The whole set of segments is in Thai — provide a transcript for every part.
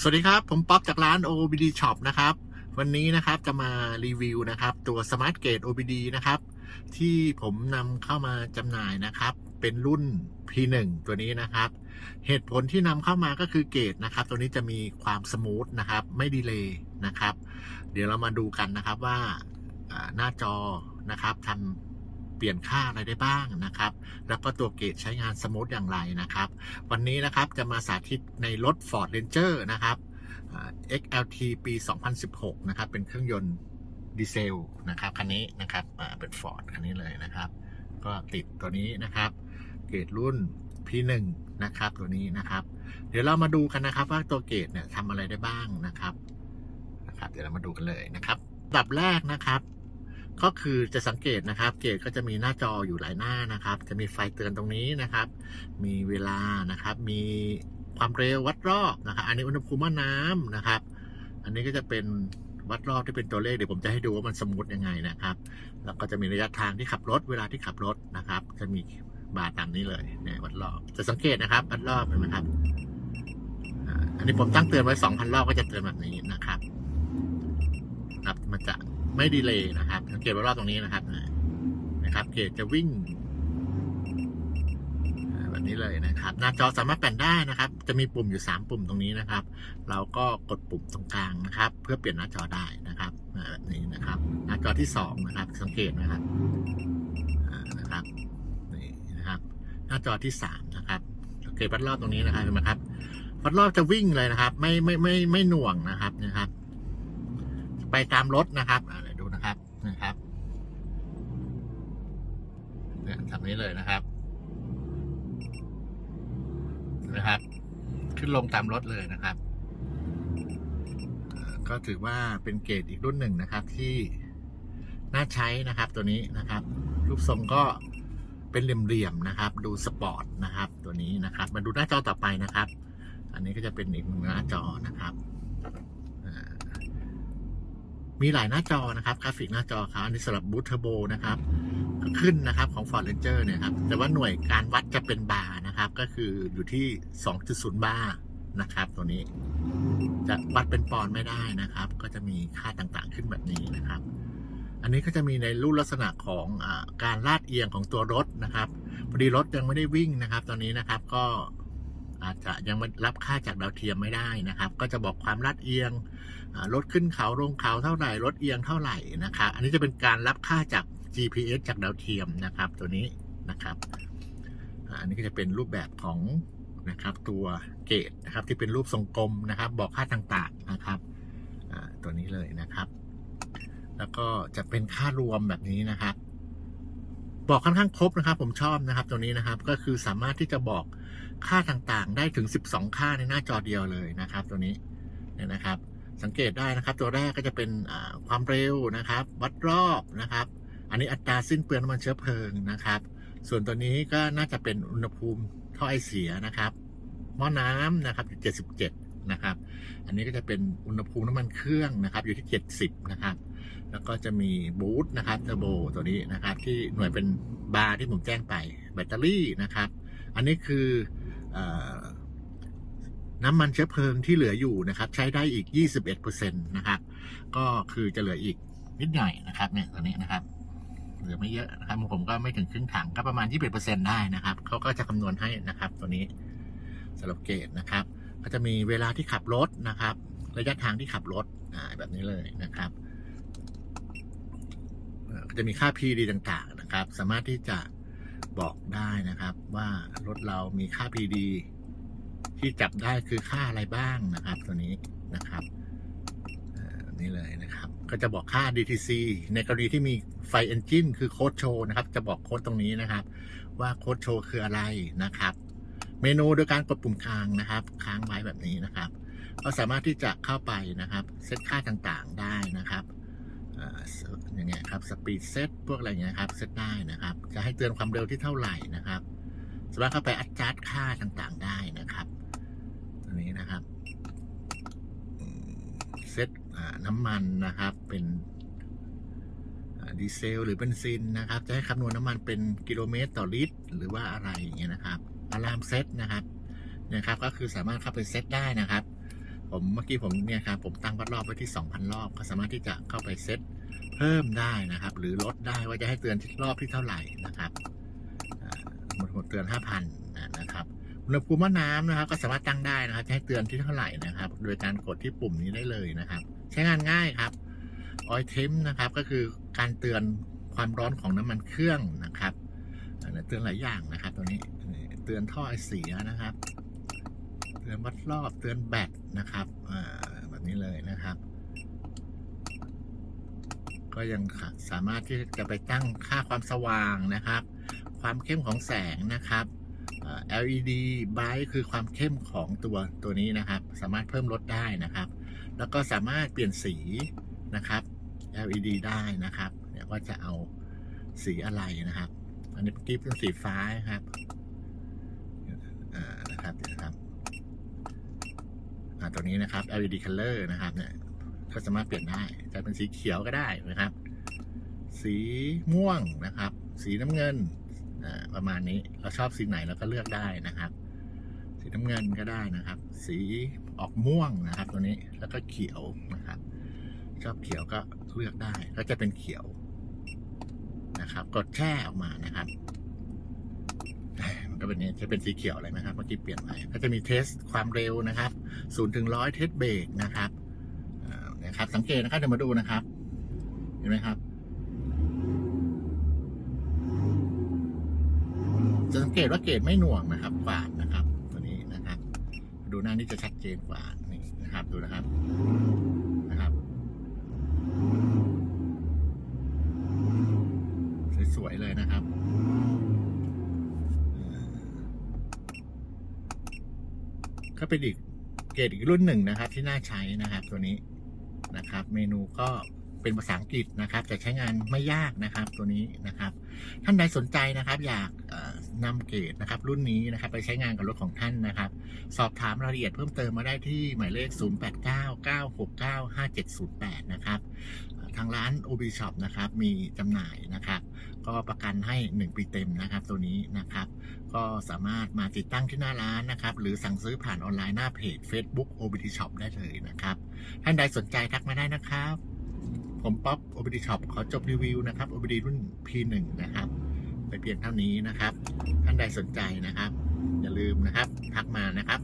สวัสดีครับ ผมป๊อปจากร้าน OBD Shop นะครับ วันนี้นะครับจะมารีวิวนะครับ ตัว Smart Gate OBD นะครับ ที่ผมนำเข้ามาจำหน่ายนะครับ เป็นรุ่น P1 ตัวนี้นะครับ เหตุผลที่นำเข้ามาก็คือเกตนะครับ ตัวนี้จะมีความสมูทนะครับ ไม่ดีเลย์นะครับ เดี๋ยวเรามาดูกันนะครับว่าอ่าหน้าจอนะครับทำ เปลี่ยนค่าอะไรได้บ้างนะครับ แล้วก็ตัวเกตใช้งานสมูทอย่างไรนะครับ วันนี้นะครับจะมาสาธิตในรถ Ford Ranger นะครับ XLT ปี 2016 นะครับ เป็นเครื่องยนต์ดีเซลนะครับคันนี้นะครับเป็น Ford คันนี้เลยนะครับ ก็ติดตัวนี้นะครับ เกรดรุ่น P1 นะครับตัวนี้นะครับ เดี๋ยวเรามาดูกันนะครับว่าตัวเกรดเนี่ยทำอะไรได้บ้างนะครับนะครับ เดี๋ยวเรามาดูกันเลยนะครับอันดับแรกนะครับ ก็คือจะสังเกตนะครับ เกตก็จะมีหน้าจออยู่หลายหน้านะครับ จะมีไฟเตือนตรงนี้นะครับ มีเวลานะครับ มีความเร็ววัดรอบนะครับ อันนี้อุณหภูมิม่น้ำนะครับ อันนี้ก็จะเป็นวัดรอบที่เป็นตัวเลขเดี๋ยวผมจะให้ดูว่ามันสมมติยังไงนะครับ แล้วก็จะมีระยะทางที่ขับรถเวลาที่ขับรถนะครับ จะมีบาร์ตามนี้เลยเนี่ยวัดรอบ จะสังเกตนะครับ วัดรอบเห็นไหมครับ อันนี้ผมตั้งเตือนไว้ 2,000 รอบก็จะเตือนแบบนี้นะครับครับมันจะไม่ดีเลยนะครับ เกตว่ารอบตรงนี้นะครับนะครับ เกจจะวิ่งแบบนี้เลยนะครับ หน้าจอสามารถแปลนได้นะครับ จะมีปุ่มอยู่ 3 ปุ่มตรงนี้นะครับ เราก็กดปุ่มตรงกลางนะครับ เพื่อเปลี่ยนหน้าจอได้นะครับแบบนี้นะครับ หน้าจอที่ 2 นะครับ สังเกตนะครับนะครับนี่นะครับ หน้าจอที่ 3 นะครับสังเกตวัดรอบตรงนี้นะครับเห็นไหมครับวัดรอบจะวิ่งเลยนะครับ ไม่ไม่ไม่ไม่หน่วงนะครับนะครับ ไปตามรถนะครับเนี้เลยนะครับนะครับ ขึ้นลงตามรถเลยนะครับ ก็ถือว่าเป็นเกรดอีกรุ่นหนึ่งนะครับ ที่น่าใช้นะครับตัวนี้นะครับ รูปทรงก็เป็นเหลี่ยมๆนะครับ ดูสปอร์ตนะครับ ตัวนี้นะครับ มาดูหน้าจอต่อไปนะครับ อันนี้ก็จะเป็นอีกหนึ่งหน้าจอนะครับมีหลายหน้าจอนะครับกราฟิกหน้าจอครับอันนี้สำหรับบูทเทอร์โบนะครับ ขึ้นนะครับของ Ford Ranger เนี่ยครับแต่ว่าหน่วยการวัดจะเป็นบาร์นะครับ ก็คืออยู่ที่ 2.0 บาร์นะครับตัวนี้ จะวัดเป็นปอนด์ไม่ได้นะครับ ก็จะมีค่าต่างๆขึ้นแบบนี้นะครับ อันนี้ก็จะมีในรูปลักษณะของอการลาดเอียงของตัวรถนะครับพอดีรถยังไม่ได้วิ่งนะครับ ตอนนี้นะครับก็อาจจะยังไม่รับค่าจากดาวเทียมไม่ได้นะครับ ก็จะบอกความลาดเอียงรถขึ้นเขาลงเขาเท่าไหร่รถเอียงเท่าไหร่นะครับ อันนี้จะเป็นการรับค่าจาก GPS จากดาวเทียมนะครับ ตัวนี้นะครับอันนี้ก็จะเป็นรูปแบบของนะครับ ตัวเกตนะครับที่เป็นรูปทรงกลมนะครับ บอกค่าต่างๆนะครับตัวนี้เลยนะครับ แล้วก็จะเป็นค่ารวมแบบนี้นะครับ บอกค่อนข้างครบนะครับ ผมชอบนะครับ ตัวนี้นะครับ ก็คือสามารถที่จะบอกค่าต่างๆ ได้ถึง 12 ค่าในหน้าจอเดียวเลยนะครับ ตัวนี้เนี่ยนะครับ สังเกตได้นะครับ ตัวแรกก็จะเป็นความเร็วนะครับ วัดรอบนะครับ อันนี้อัตราสิ้นเปลืองน้ำมันเชื้อเพลิงนะครับ ส่วนตัวนี้ก็น่าจะเป็นอุณหภูมิท่อไอเสียนะครับ หม้อน้ำนะครับอยู่77 นะครับ อันนี้ก็จะเป็นอุณหภูมิน้ำมันเครื่องนะครับ อยู่ที่ 70 นะครับ แล้วก็จะมีบูทนะครับเทอร์โบตัวนี้นะครับ ที่หน่วยเป็นบาร์ที่ผมแจ้งไปแบตเตอรี่นะครับ อันนี้คืออน้ำมันเชื้อเพลิงที่เหลืออยู่นะครับ ใช้ได้อีก 21%นะครับ ก็คือจะเหลืออีกนิดหน่อยนะครับเนี่ยตัวนี้นะครับ หลือไม่เยอะนะครับผมก็ไม่ถึงครึ่งถังก็ประมาณ 21%ได้นะครับเขาก็จะคำนวณให้นะครับ ตัวนี้สำหรับเกตนะครับ ก็จะมีเวลาที่ขับรถนะครับ ระยะทางที่ขับรถอ่าแบบนี้เลยนะครับจะมีค่า PD ต่างๆนะครับ สามารถที่จะบอกได้นะครับ ว่ารถเรามีค่า PD ที่จับได้คือค่าอะไรบ้างนะครับ ตัวนี้นะครับนี่เลยนะครับ ก็จะบอกค่า DTC ในกรณีที่มี ไฟเอนจินคือโค้ดโชว์นะครับ จะบอกโค้ดตรงนี้นะครับ ว่าโค้ดโชว์คืออะไรนะครับ เมนูโดยการกดปุ่มค้างนะครับ ค้างไว้แบบนี้นะครับ ก็สามารถที่จะเข้าไปนะครับ เซตค่าต่างๆได้นะครับอย่างเงี้ยครับสปีดเซตพวกอะไรเงี้ยครับเซตได้นะครับ จะให้เตือนความเร็วที่เท่าไหร่นะครับสามารถเข้าไปอัดจัดค่าต่างๆได้นะครับตัวนี้นะครับเซตน้ำมันนะครับเป็น ดีเซลหรือเบนซินนะครับ จะให้คำนวณน้ำมันเป็นกิโลเมตรต่อลิตร หรือว่าอะไรอย่างเงี้ยนะครับอะลามเซตนะครับนะครับ ก็คือสามารถเข้าไปเซตได้นะครับ ผมเมื่อกี้ผมเนี่ยครับผมตั้งวัดรอบไว้ที่ 2,000 รอบ ก็สามารถที่จะเข้าไปเซตเพิ่มได้นะครับ หรือลดได้ว่าจะให้เตือนที่รอบที่เท่าไหร่นะครับหมดหมดเตือน 5,000นะครับอุณหภูมิน้ำนะครับ ก็สามารถตั้งได้นะครับ จะให้เตือนที่เท่าไหร่นะครับ โดยการกดที่ปุ่มนี้ได้เลยนะครับ ใช้งานง่ายครับ ออยเทมนะครับ ก็คือการเตือนความร้อนของน้ำมันเครื่องนะครับเตือนหลายอย่างนะครับ ตัวนี้เตือนท่อไอเสียนะครับ เตือนวัดรอบเตือนแบตนะครับแบบนี้เลยนะครับ ก็ยังสามารถที่จะไปตั้งค่าความสว่างนะครับ ความเข้มของแสงนะครับ LED bright คือความเข้มของตัวตัวนี้นะครับ สามารถเพิ่มลดได้นะครับ แล้วก็สามารถเปลี่ยนสีนะครับ LED ได้นะครับเนี่ยว่าจะเอาสีอะไรนะครับ อันนี้เมื่อกี้เป็นสีฟ้าครับอ่านะครับเดี๋ยวนะครับอ่าตัวนี้นะครับ LED color นะครับ เนี่ยก็สามารถเปลี่ยนได้จะเป็นสีเขียวก็ได้นะครับ สีม่วงนะครับ สีน้ำเงินประมาณนี้เราชอบสีไหนเราก็เลือกได้นะครับ สีน้ำเงินก็ได้นะครับ สีออกม่วงนะครับ ตัวนี้แล้วก็เขียวนะครับ ชอบเขียวก็เลือกได้ ก็จะเป็นเขียวนะครับ กดแช่ออกมานะครับมันก็เป็นนี้จะเป็นสีเขียวเลยนะครับเมื่อกี้เปลี่ยนไปก็จะมีเทสความเร็วนะครับศูนย์ถึงร้อยเทสเบรกนะครับนะครับ สังเกตนะครับเดี๋ยวมาดูนะครับ เห็นไหมครับ จะสังเกตว่าเกรดไม่หน่วงนะครับกว่านะครับ ตัวนี้นะครับ ดูหน้านี่จะชัดเจนกว่านี่นะครับ ดูนะครับนะครับ ส วยๆเลยนะครับก็เป็นอีกเกรดอีกรุ่นหนึ่งนะครับ ที่น่าใช้นะครับ ตัวนี้นะครับ เมนูก็เป็นภาษาอังกฤษนะครับ แต่ใช้งานไม่ยากนะครับ ตัวนี้นะครับ ท่านใดสนใจนะครับ อยากเอ่อนำเกรดนะครับ รุ่นนี้นะครับ ไปใช้งานกับรถของท่านนะครับ สอบถามรายละเอียดเพิ่มเติมมาได้ที่หมายเลข 0899695708 นะครับ ทางร้าน OB Shop นะครับมีจำหน่ายนะครับ ก็ประกันให้ 1 ปีเต็มนะครับ ตัวนี้นะครับ ก็สามารถมาติดตั้งที่หน้าร้านนะครับ หรือสั่งซื้อผ่านออนไลน์หน้าเพจ Facebook OBD Shop ได้เลยนะครับ ท่านใดสนใจทักมาได้นะครับ ผมป๊อป OBD Shop ขอจบรีวิวนะครับ OBD รุ่น P1 นะครับไปเพียงเท่านี้นะครับ ท่านใดสนใจนะครับ อย่าลืมนะครับทักมานะครับ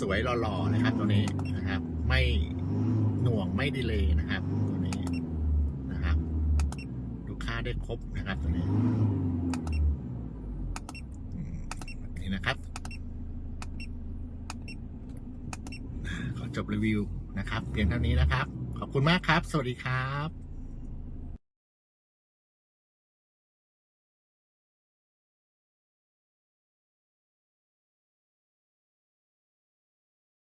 สวยๆหล่อๆนะครับตัวนี้นะครับ ไม่หน่วงไม่ดีเลยนะครับ ลูกค้า ได้ครบนะครับตัวนี้นี่นะครับ ขอจบรีวิวนะครับเพียงเท่านี้นะครับ ขอบคุณมากครับ สวัสดีครับ